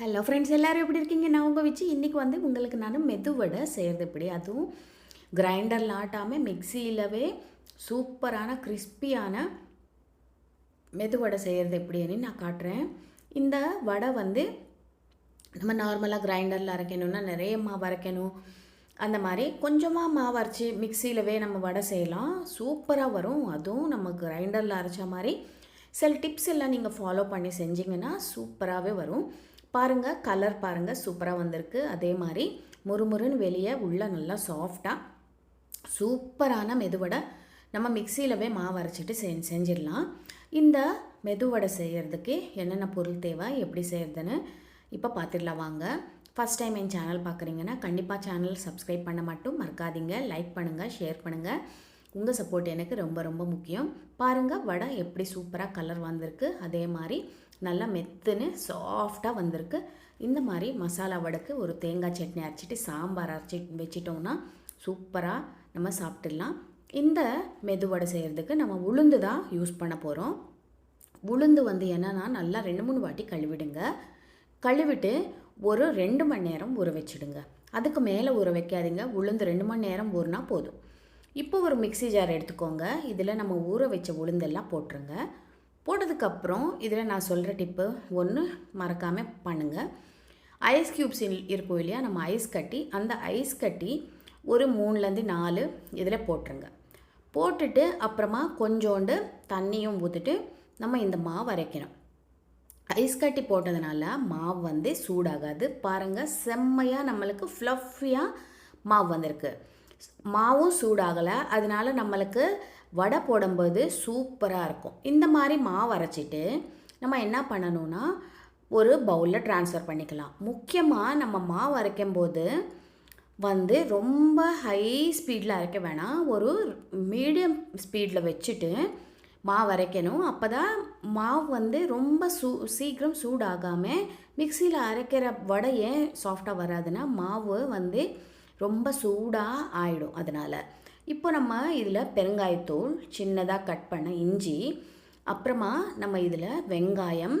Hello friends எல்லோரும் எப்படி இருக்கீங்க? நான் உங்கள் வச்சு இன்றைக்கி வந்து உங்களுக்கு நான் மெதுவடை செய்கிறது எப்படி? அதுவும் கிரைண்டரில் ஆட்டாமல் மிக்சியிலவே சூப்பரான கிறிஸ்பியான மெதுவடை செய்கிறது எப்படின்னு நான் காட்டுறேன். இந்த வடை வந்து நம்ம நார்மலாக கிரைண்டரில் அரைக்கணும்னா நிறைய மாவு அரைக்கணும். அந்த மாதிரி கொஞ்சமாக மாவு அரைச்சி மிக்சியிலவே நம்ம வடை செய்யலாம். சூப்பராக வரும். அதுவும் நம்ம கிரைண்டரில் அரைச்ச மாதிரி சில டிப்ஸ் எல்லாம் நீங்கள் ஃபாலோ பண்ணி செஞ்சிங்கன்னா சூப்பராகவே வரும். பாருங்கள் கலர் பாருங்கள் சூப்பராக வந்திருக்கு. அதே மாதிரி முறுமுறுன்னு வெளியே உள்ளே நல்லா சாஃப்டாக சூப்பரான மெதுவடை நம்ம மிக்சியிலவே மாவு அரைச்சிட்டு செ செஞ்சிடலாம். இந்த மெதுவடை செய்கிறதுக்கு என்னென்ன பொருள் தேவை எப்படி செய்கிறதுன்னு இப்போ பார்த்துடலாம் வாங்க. ஃபஸ்ட் டைம் என் சேனல் பார்க்குறீங்கன்னா கண்டிப்பாக சேனல் சப்ஸ்கிரைப் பண்ண மட்டும் மறக்காதீங்க. லைக் பண்ணுங்கள் ஷேர் பண்ணுங்கள் உங்கள் சப்போர்ட் எனக்கு ரொம்ப ரொம்ப முக்கியம். பாருங்கள் வடை எப்படி சூப்பராக கலர் வந்திருக்கு. அதே மாதிரி நல்லா மெத்துன்னு சாஃப்டாக வந்திருக்கு. இந்த மாதிரி மசாலா வடைக்கு ஒரு தேங்காய் சட்னி அரைச்சிட்டு சாம்பார் அரைச்சி வச்சிட்டோம்னா சூப்பராக நம்ம சாப்பிட்டுடலாம். இந்த மெதுவடை செய்கிறதுக்கு நம்ம உளுந்து தான் யூஸ் பண்ண போகிறோம் உளுந்து வந்து என்னென்னா நல்லா ரெண்டு மூணு வாட்டி கழுவிடுங்க. கழுவிட்டு ஒரு ரெண்டு மணி நேரம் ஊற வச்சுடுங்க. அதுக்கு மேலே ஊற வைக்காதீங்க. உளுந்து ரெண்டு மணி நேரம் ஊறினா போதும். இப்போ ஒரு மிக்சி ஜார் எடுத்துக்கோங்க. இதில் நம்ம ஊற வச்ச உளுந்தெல்லாம் போட்டுருங்க. போட்டதுக்கப்புறம் இதில் நான் சொல்கிற டிப்பு ஒன்று மறக்காமல் பண்ணுங்கள் ஐஸ் க்யூப்ஸ் இருக்கும் இல்லையா நம்ம ஐஸ் கட்டி அந்த ஐஸ் கட்டி ஒரு மூணுலேருந்து நாலு இதில் போட்டுருங்க. போட்டுட்டு அப்புறமா கொஞ்சோண்டு தண்ணியும் ஊற்றிட்டு நம்ம இந்த மாவு அரைக்கணும். ஐஸ் கட்டி போட்டதுனால மாவு வந்து சூடாகாது. பாருங்கள் செம்மையாக நம்மளுக்கு ஃப்ளஃபியாக மாவு வந்திருக்கு. மாவும் சூடாகலை. அதனால நம்மளுக்கு வடை போடும்போது சூப்பராக இருக்கும். இந்த மாதிரி மாவு அரைச்சிட்டு நம்ம என்ன பண்ணணும்னா ஒரு பவுலில் ட்ரான்ஸ்ஃபர் பண்ணிக்கலாம். முக்கியமாக நம்ம மாவு அரைக்கும்போது வந்து ரொம்ப ஹை ஸ்பீடில் அரைக்க வேணாம். ஒரு மீடியம் ஸ்பீடில் வச்சுட்டு மாவு அரைக்கணும். அப்போ தான் மாவு வந்து ரொம்ப சூ சீக்கிரம் சூடாகாமல் மிக்சியில் அரைக்கிற வடை ஏன் சாஃப்டாக வராதுன்னா மாவு வந்து ரொம்ப சூடாக ஆயிடும் அதனால். இப்போ நம்ம இதில் பெருங்காயத்தூள் சின்னதாக கட் பண்ண இஞ்சி அப்புறமா நம்ம இதில் வெங்காயம்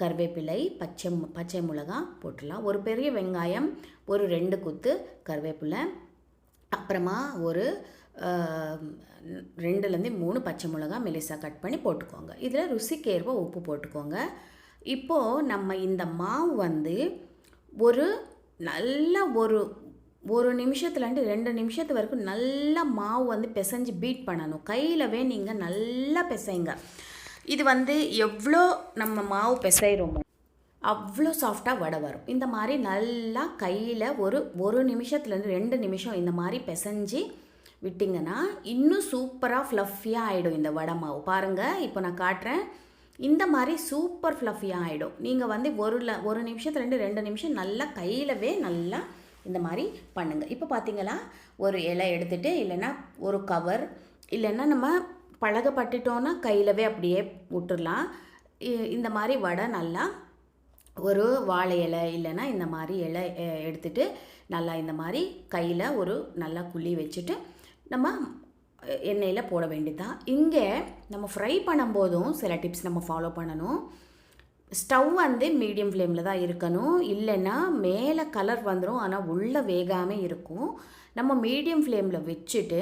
கருவேப்பிலை பச்சை பச்சை மிளகா போட்டுடலாம். ஒரு பெரிய வெங்காயம் ஒரு ரெண்டு குத்து கருவேப்பிலை அப்புறமா ஒரு ரெண்டுலேருந்து மூணு பச்சை மிளகா மெலிசாக கட் பண்ணி போட்டுக்கோங்க. இதில் ருசிக்கேற்ப உப்பு போட்டுக்கோங்க. இப்போது நம்ம இந்த மாவு வந்து ஒரு நல்ல ஒரு ஒரு நிமிஷத்துலேருந்து ரெண்டு நிமிஷத்து வரைக்கும் நல்லா மாவு வந்து பிசைஞ்சு பீட் பண்ணணும். கையிலவே நீங்கள் நல்லா பிசைங்க. இது வந்து எவ்வளோ நம்ம மாவு பிசைகிறோமோ அவ்வளோ சாஃப்டாக வடை வரும். இந்த மாதிரி நல்லா கையில் ஒரு ஒரு நிமிஷத்துலேருந்து ரெண்டு நிமிஷம் இந்த மாதிரி பிசைஞ்சு விட்டிங்கன்னா இன்னும் சூப்பராக ஃப்ளஃபியாக ஆகிடும் இந்த வடை மாவு. பாருங்கள் இப்போ நான் காட்டுறேன். இந்த மாதிரி சூப்பர் ஃப்ளஃபியாக ஆகிடும் நீங்கள் வந்து ஒரு ல ஒரு நிமிஷத்துலேருந்து ரெண்டு நிமிஷம் நல்லா கையிலவே நல்லா இந்த மாதிரி பண்ணுங்கள் இப்போ பார்த்தீங்களா ஒரு இலை எடுத்துகிட்டு இல்லைன்னா ஒரு கவர் இல்லைன்னா நம்ம பழகப்பட்டுட்டோன்னா கையிலவே அப்படியே விட்டுடலாம் இந்த மாதிரி வடை நல்லா ஒரு வாழை இலை இல்லைன்னா இந்த மாதிரி இலை எடுத்துகிட்டு நல்லா இந்த மாதிரி கையில் ஒரு நல்லா குழி வச்சுட்டு நம்ம எண்ணெயில் போட வேண்டியதான் இங்கே நம்ம ஃப்ரை பண்ணும்போதும் சில டிப்ஸ் நம்ம ஃபாலோ பண்ணணும். ஸ்டவ் வந்து மீடியம் ஃப்ளேமில் தான் இருக்கணும். இல்லைன்னா மேலே கலர் வந்துடும் ஆனால் உள்ளே வேகாமல் இருக்கும். நம்ம மீடியம் ஃப்ளேமில் வச்சுட்டு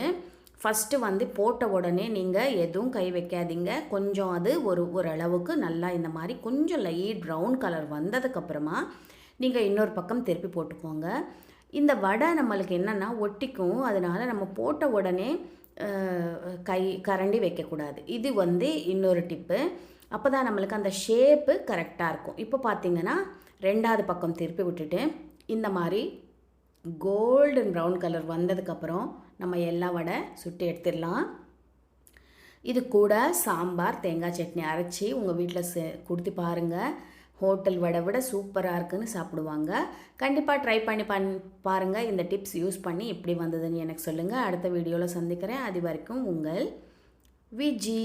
ஃபஸ்ட்டு வந்து போட்ட உடனே நீங்கள் எதுவும் கை வைக்காதீங்க. கொஞ்சம் அது ஒரு ஓரளவுக்கு நல்லா இந்த மாதிரி கொஞ்சம் லைட் ப்ரௌன் கலர் வந்ததுக்கப்புறமா நீங்கள் இன்னொரு பக்கம் திருப்பி போட்டுக்கோங்க. இந்த வடை நம்மளுக்கு என்னென்னா ஒட்டிக்கும். அதனால் நம்ம போட்ட உடனே கை கரண்டி வைக்கக்கூடாது. இது வந்து இன்னொரு டிப்பு. அப்போ தான் நம்மளுக்கு அந்த ஷேப்பு கரெக்டாக இருக்கும். இப்போ பார்த்திங்கன்னா ரெண்டாவது பக்கம் திருப்பி விட்டுட்டு இந்த மாதிரி கோல்டன் ப்ரௌன் கலர் வந்ததுக்கப்புறம் நம்ம எல்லா வடை சுட்டு எடுத்துடலாம். இது கூட சாம்பார் தேங்காய் சட்னி அரைச்சி உங்கள் வீட்டில் செ கொடுத்து பாருங்கள் ஹோட்டல் வடை விட சூப்பராக இருக்குன்னு சாப்பிடுவாங்க. கண்டிப்பாக ட்ரை பண்ணி பண் பாருங்கள் இந்த டிப்ஸ் யூஸ் பண்ணி எப்படி வந்ததுன்னு எனக்கு சொல்லுங்கள் அடுத்த வீடியோவில் சந்திக்கிறேன். அது வரைக்கும் உங்கள் விஜி.